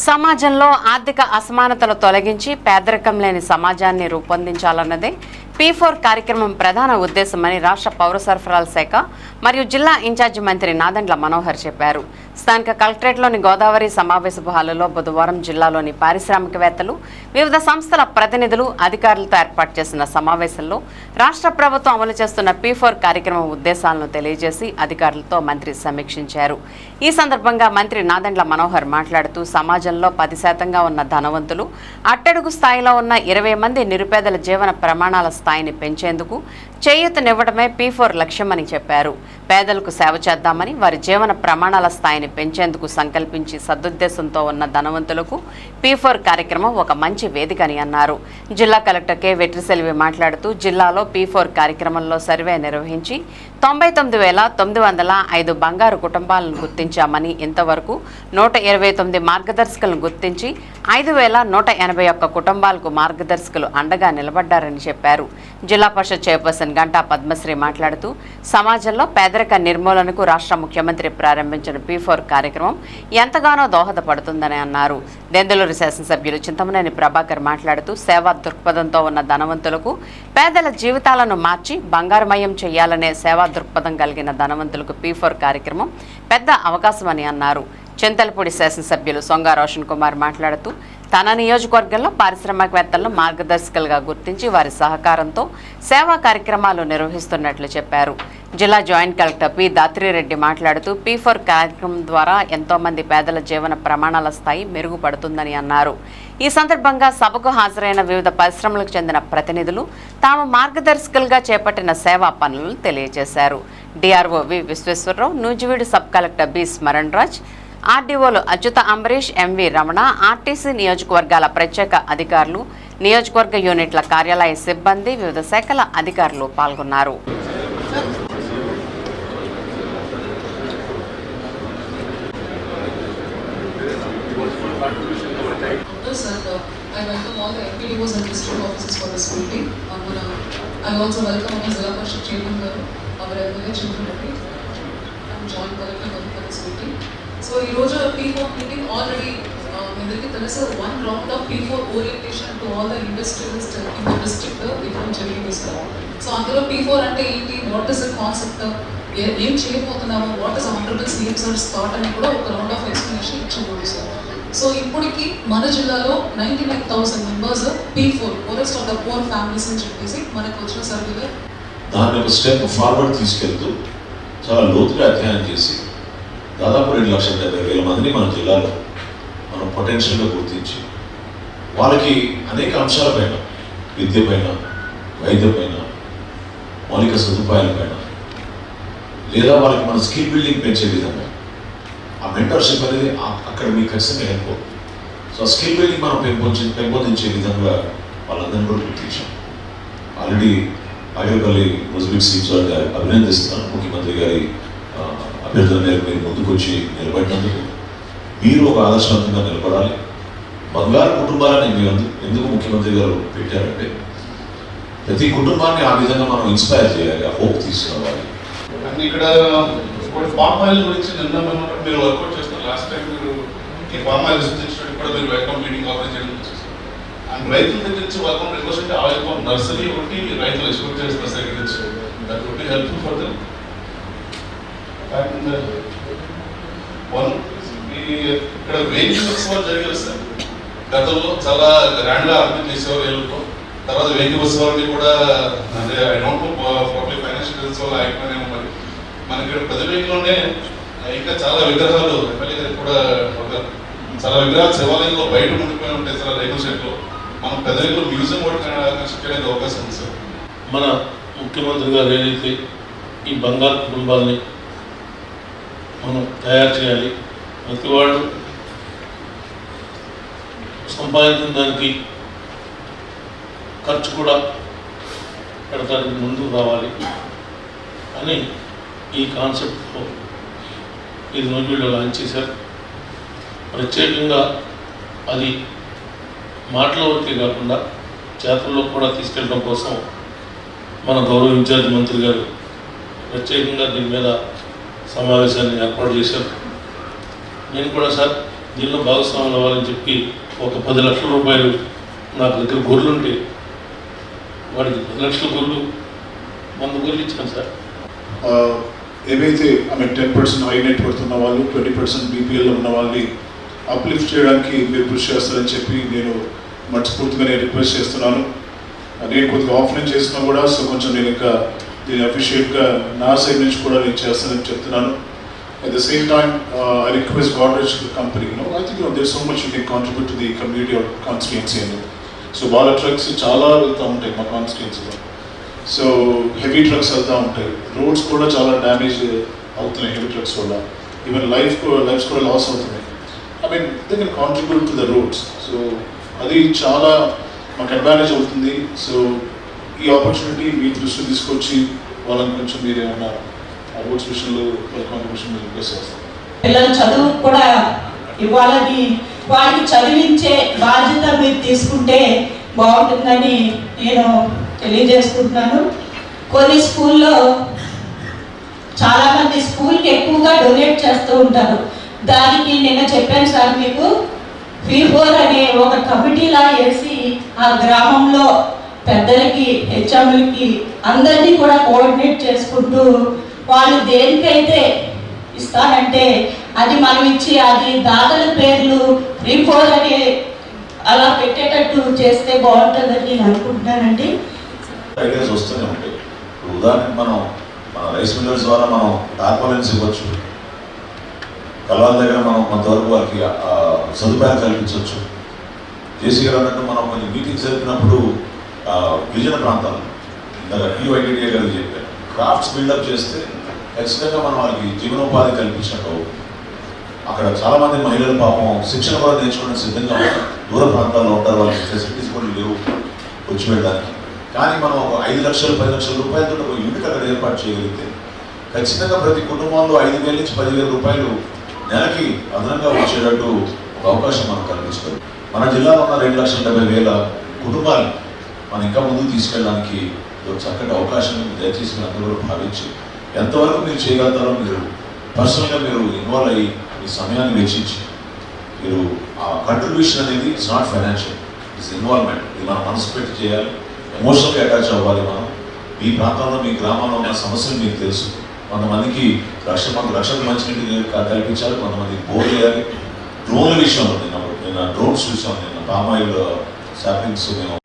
సమాజంలో ఆర్థిక అసమానతలు తొలగించి పేదరికం లేని సమాజాన్ని రూపొందించాలన్నదే పీ ఫోర్ కార్యక్రమం ప్రధాన ఉద్దేశమని రాష్ట్ర పౌర సరఫరాల శాఖ మరియు జిల్లా ఇన్ఛార్జి మంత్రి నాదండ్ల మనోహర్ చెప్పారు. స్థానిక కలెక్టరేట్లోని గోదావరి సమావేశపు హాలులో బుధవారం జిల్లాలోని పారిశ్రామికవేత్తలు వివిధ సంస్థల ప్రతినిధులు అధికారులతో ఏర్పాటు చేసిన సమావేశంలో రాష్ట్ర ప్రభుత్వం అమలు చేస్తున్న పీ ఫోర్ కార్యక్రమం ఉద్దేశాలను తెలియజేసి అధికారులతో మంత్రి సమీక్షించారు. ఈ సందర్భంగా మంత్రి నాదండ్ల మనోహర్ మాట్లాడుతూ సమాజంలో పది శాతంగా ఉన్న ధనవంతులు అట్టడుగు స్థాయిలో ఉన్న ఇరవై మంది నిరుపేదల జీవన ప్రమాణాల స్థాయిని పెంచేందుకు చేయూతనివ్వడమే పీ ఫోర్ లక్ష్యమని చెప్పారు. పేదలకు సేవ చేద్దామని వారి జీవన ప్రమాణాల స్థాయిని పెంచేందుకు సంకల్పించి సదుద్దేశంతో ఉన్న ధనవంతులకు పీ ఫోర్ కార్యక్రమం ఒక మంచి వేదిక అని అన్నారు. జిల్లా కలెక్టర్ కె. వెట్రిసెల్వి మాట్లాడుతూ జిల్లాలో పీ ఫోర్ కార్యక్రమంలో సర్వే నిర్వహించి తొంభై తొమ్మిది వేల తొమ్మిది వందల ఐదు బంగారు కుటుంబాలను గుర్తించామని ఇంతవరకు నూట ఇరవై తొమ్మిది మార్గదర్శకులను గుర్తించి ఐదు వేల నూట ఎనభై ఒక్క కుటుంబాలకు మార్గదర్శకులు అండగా నిలబడ్డారని చెప్పారు. జిల్లా పరిషత్ చైర్పర్సన్ గంటా పద్మశ్రీ మాట్లాడుతూ సమాజంలో పేదరిక నిర్మూలనకు రాష్ట్ర ముఖ్యమంత్రి ప్రారంభించిన పీ ఫోర్ కార్యక్రమం ఎంతగానో దోహదపడుతుందని అన్నారు. దెందులూరు శాసనసభ్యులు చింతమనేని ప్రభాకర్ మాట్లాడుతూ సేవా దృక్పథంతో ఉన్న ధనవంతులకు పేదల జీవితాలను మార్చి బంగారుమయం చేయాలనే సేవా దృక్పథం కలిగిన ధనవంతులకు పీ ఫోర్ కార్యక్రమం పెద్ద అవకాశమని అన్నారు. చింతలపూడి శాసనసభ్యులు సొంగ రోషన్ కుమార్ మాట్లాడుతూ తన నియోజకవర్గంలో పారిశ్రామికవేత్తలను మార్గదర్శకులుగా గుర్తించి వారి సహకారంతో సేవా కార్యక్రమాలు నిర్వహిస్తున్నట్లు చెప్పారు. జిల్లా జాయింట్ కలెక్టర్ పి. దాత్రిరెడ్డి మాట్లాడుతూ పీ ఫోర్ కార్యక్రమం ద్వారా ఎంతోమంది పేదల జీవన ప్రమాణాల స్థాయి మెరుగుపడుతుందని అన్నారు. ఈ సందర్భంగా సభకు హాజరైన వివిధ పరిశ్రమలకు చెందిన ప్రతినిధులు తాము మార్గదర్శకులుగా చేపట్టిన సేవా పనులను తెలియజేశారు. DRO V Visweswararao Nuzvid sub collector B. Smaran Raj ఆర్డీఓలు Achyuta Ambarish MV Ramana RTC నియోజకవర్గాల ప్రత్యేక అధికారులు నియోజకవర్గ యూనిట్ల కార్యాలయ సిబ్బంది వివిధ శాఖల అధికారులు పాల్గొన్నారు. సో ఈ రోజు P4 ఫోర్ already ఆల్రెడీ మీ అందరికీ తెలుసు. One round of P4 orientation to all the industrialist in the district ఇవ్వడం జరిగింది సార్ సో అందులో P4 అంటే ఏంటి? వాట్ ఇస్ ద కాన్సెప్ట్ ఏం చేయబోతున్నాము? What is honourable CM sir's thought అని కూడా ఒక రౌండ్ ఆఫ్ ఎక్స్ప్లెనేషన్ ఇచ్చింది సార్. సో ఇప్పటికి మన జిల్లాలో ninety nine thousand members P four poorest of the poor families అని చెప్పేసి మనకు వచ్చిన సర్వేలో దాన్ని ఒక స్టెప్ ఫార్వర్డ్ తీసుకెళ్తూ చాలా లోతుగా అధ్యయనం చేసి దాదాపు రెండు లక్షల డెబ్బై వేల మందిని మన జిల్లాలో మనం పొటెన్షియల్గా గుర్తించి వాళ్ళకి అనేక అంశాలపైన విద్య పైన వైద్యం పైన మౌలిక సదుపాయాలపైన లేదా వాళ్ళకి మన స్కిల్ బిల్డింగ్ పెంచే విధంగా ఆ మెంటర్షిప్ అనేది అక్కడ మీకు ఖచ్చితంగా హెల్ప్ అవుతుంది. సో ఆ స్కిల్ బిల్డింగ్ మనం పెంపొంది పెంపొందించే విధంగా వాళ్ళందరినీ కూడా గుర్తించాం. ఆల్రెడీ ఆగరపల్లి ముస్లిం సీట్స్ వారిని అభినందిస్తున్నాను ముఖ్యమంత్రి గారి ఆ, అభ్యర్థన మేరకు మీరు ముందుకొచ్చి నిలబడినందుకు మీరు ఒక ఆదర్శవంతంగా నిలబడాలి. బంగారు కుటుంబాలని మీ అందు- ఎందుకు ముఖ్యమంత్రి గారు పెట్టారంటే ప్రతి కుటుంబాన్ని ఆ విధంగా మనం ఇన్స్పైర్ చేయాలి ఆ హోప్ తీసుకురావాలి. అండ్ ఇక్కడ ఇప్పుడు ఫామ్ ఆయిల్ గురించి నిన్న మేము మీరు వర్కౌట్ చేస్తున్నారు. లాస్ట్ టైం మీరు ఈ ఫామ్ ఆయిల్ విజిటించినట్టు కూడా మీరు వెల్కమ్ మీటింగ్ ఆర్గనైజ్ చేయడం అండ్ రైతుల దగ్గర నుంచి వర్కౌట్ రిక్వెస్ట్ అంటే ఆయిల్ ఫామ్ నర్సరీ ఒకటి రైతులు ఎక్స్పోర్ట్ చేస్తున్నారు దగ్గర నుంచి that would be helpful for them one ఇక్కడ వేగి ఉత్సవాలు జరిగారు సార్. గతంలో చాలా గ్రాండ్గా ఆర్గనైజ్ చేసేవారు వీళ్ళతో. తర్వాత వేగి ఉత్సవాలని కూడా అంటే I don't know public financial ఉత్సవాలు వల్ల మరి. మనకి ఇక్కడ పెదవేగిలోనే ఇంకా చాలా విగ్రహాలు ఎమ్మెల్యే గారికి కూడా చాలా విగ్రహాలు శివాలయంలో బయట ఉండిపోయి ఉంటాయి సార్ రేకుల షెడ్లో మనం పెదవేగిలో మ్యూజియం కూడా కన్స్ట్రక్ట్ చేయడానికి అవకాశం ఉంది సార్. మన ముఖ్యమంత్రి గారు ఏదైతే ఈ బంగారు కుటుంబాలని మనం తయారు చేయాలి. ప్రతి వాళ్ళు సంపాదించిన దానికి ఖర్చు కూడా పెడతానికి ముందుకు రావాలి అని ఈ కాన్సెప్ట్తో ఇది నోజుల్లో లాంచ్ చేశారు. ప్రత్యేకంగా అది మాటల వరకే కాకుండా చేతల్లో కూడా తీసుకెళ్ళడం కోసం మన గౌరవ ఇన్ఛార్జ్ మంత్రి గారు ప్రత్యేకంగా దీని మీద సమావేశాన్ని ఏర్పాటు చేశారు. నేను కూడా సార్ దీనిలో భాగస్వాములు అవ్వాలని చెప్పి ఒక పది లక్షల రూపాయలు నాకు దగ్గర గొర్రెలు ఉంటే వాడికి పది లక్షల గొర్రెలు వంద గొర్రెలు ఇచ్చాను సార్. ఏవైతే ఆమె టెన్ పర్సెంట్ హై నెట్వర్త్ ఉన్న వాళ్ళు ట్వంటీ పర్సెంట్ బీపీఎల్లో ఉన్న వాళ్ళని అప్లిఫ్ట్ చేయడానికి మీరు కృషి చేస్తారని చెప్పి నేను మనస్ఫూర్తిగా నేను రిక్వెస్ట్ చేస్తున్నాను. నేను కొద్దిగా ఆఫ్లైన్ చేసినా కూడా సో కొంచెం నేను ఇంకా దీన్ని అఫిషియేట్గా నా సైడ్ నుంచి కూడా నేను చేస్తానని చెప్తున్నాను. At the same time I request Godrej company no I think there so much you can contribute to the community of constituency అని సో వాళ్ళ ట్రక్స్ చాలా వెళ్తూ ఉంటాయి మా కాన్స్టిట్యున్సీలో సో హెవీ ట్రక్స్ వెళ్తూ ఉంటాయి. రోడ్స్ కూడా చాలా డ్యామేజ్ అవుతున్నాయి హెవీ ట్రక్స్ వల్ల. ఈవెన్ లైఫ్ లైఫ్స్ కూడా లాస్ అవుతున్నాయి. I mean they can contribute to the roads so అది చాలా మాకు అడ్వాంటేజ్ అవుతుంది. సో ఈ ఆపర్చునిటీ మీ దృష్టి తీసుకొచ్చి వాళ్ళని కొంచెం మీరు ఏమన్నా ఆ విషయంలో కాంట్రిబ్యూషన్ మీరు రిక్వెస్ట్ చేస్తారు. పిల్లల చదువు కూడా ఇవ్వాలని వారికి చదివించే బాధ్యత మీరు తీసుకుంటే బాగుంటుందని నేను తెలియజేసుకుంటున్నాను. కొన్ని స్కూల్లో చాలామంది స్కూల్కి ఎక్కువగా డొనేట్ చేస్తూ ఉంటారు. దానికి నేను చెప్పాను సార్ మీకు ఫీ ఫోర్ అనే ఒక కమిటీలా వేసి ఆ గ్రామంలో పెద్దలకి హెచ్ఎంలకి అందరినీ కూడా కోఆర్డినేట్ చేసుకుంటూ వాళ్ళు దేనికైతే ఇస్తానంటే అది మనం ఇచ్చి అది దాతల పేర్లు త్రీ ఫోర్ అని అలా పెట్టేటట్టు చేస్తే బాగుంటుందని నేను అనుకుంటున్నానండి. ఐడియాస్ వస్తూనే ఉంటాయి ఉదాహరణకి మనం మన రైస్ మిల్లర్స్ ద్వారా మనం టార్పాలిన్స్ ఇవ్వచ్చు. కలవాల దగ్గర మనం కొంతవరకు వారికి సదుపాయాలు కల్పించవచ్చు. జేసీ గారు అన్నట్టు మనం కొన్ని మీటింగ్స్ జరిపినప్పుడు గిరిజన ప్రాంతాలు. ఇందాక గారు చెప్పారు. క్రాఫ్ట్స్ బిల్డప్ చేస్తే ఖచ్చితంగా మనం వాళ్ళకి జీవనోపాధి కల్పించినట్టు అక్కడ చాలామంది మహిళలు పాపం శిక్షణ కూడా నేర్చుకోవడానికి సిద్ధంగా ఉంటారు దూర ప్రాంతాల్లో ఉంటారు వాళ్ళకి ఫెసిలిటీస్ కూడా లేవు వచ్చి వెళ్ళడానికి కానీ మనం ఒక ఐదు లక్షలు పది లక్షల రూపాయలతో ఒక యూనిట్ అక్కడ ఏర్పాటు చేయగలిగితే ఖచ్చితంగా ప్రతి కుటుంబంలో ఐదు వేల నుంచి పదివేల రూపాయలు నెలకి అదనంగా వచ్చేటట్టు ఒక అవకాశం మనకు కల్పిస్తుంది మన జిల్లాలో ఉన్న రెండు లక్షల డెబ్బై వేల కుటుంబాలు మనం ఇంకా ముందుకు తీసుకెళ్ళడానికి ఒక చక్కటి అవకాశం దయచేసి మీరు అందరూ కూడా భావించి ఎంతవరకు మీరు చేయగలుగుతారో మీరు పర్సనల్గా మీరు ఇన్వాల్వ్ అయ్యి మీ సమయాన్ని వెచ్చించి మీరు ఆ కంట్రిబ్యూషన్ అనేది it's not financial it's involvement ఇది మనం మనసు పెట్టి చేయాలి. ఎమోషనల్గా అటాచ్ అవ్వాలి మనం. మీ ప్రాంతంలో మీ గ్రామంలో ఉన్న సమస్యలు మీకు తెలుసు. కొంతమందికి లక్ష మంది లక్షల మంచినీటి కల్పించాలి కొంతమంది బోర్ చేయాలి డ్రోన్ల విషయంలో నిన్న నిన్న డ్రోన్స్ చూసాం నిన్న పామాయిల్ శాపింగ్స్ uh, మేము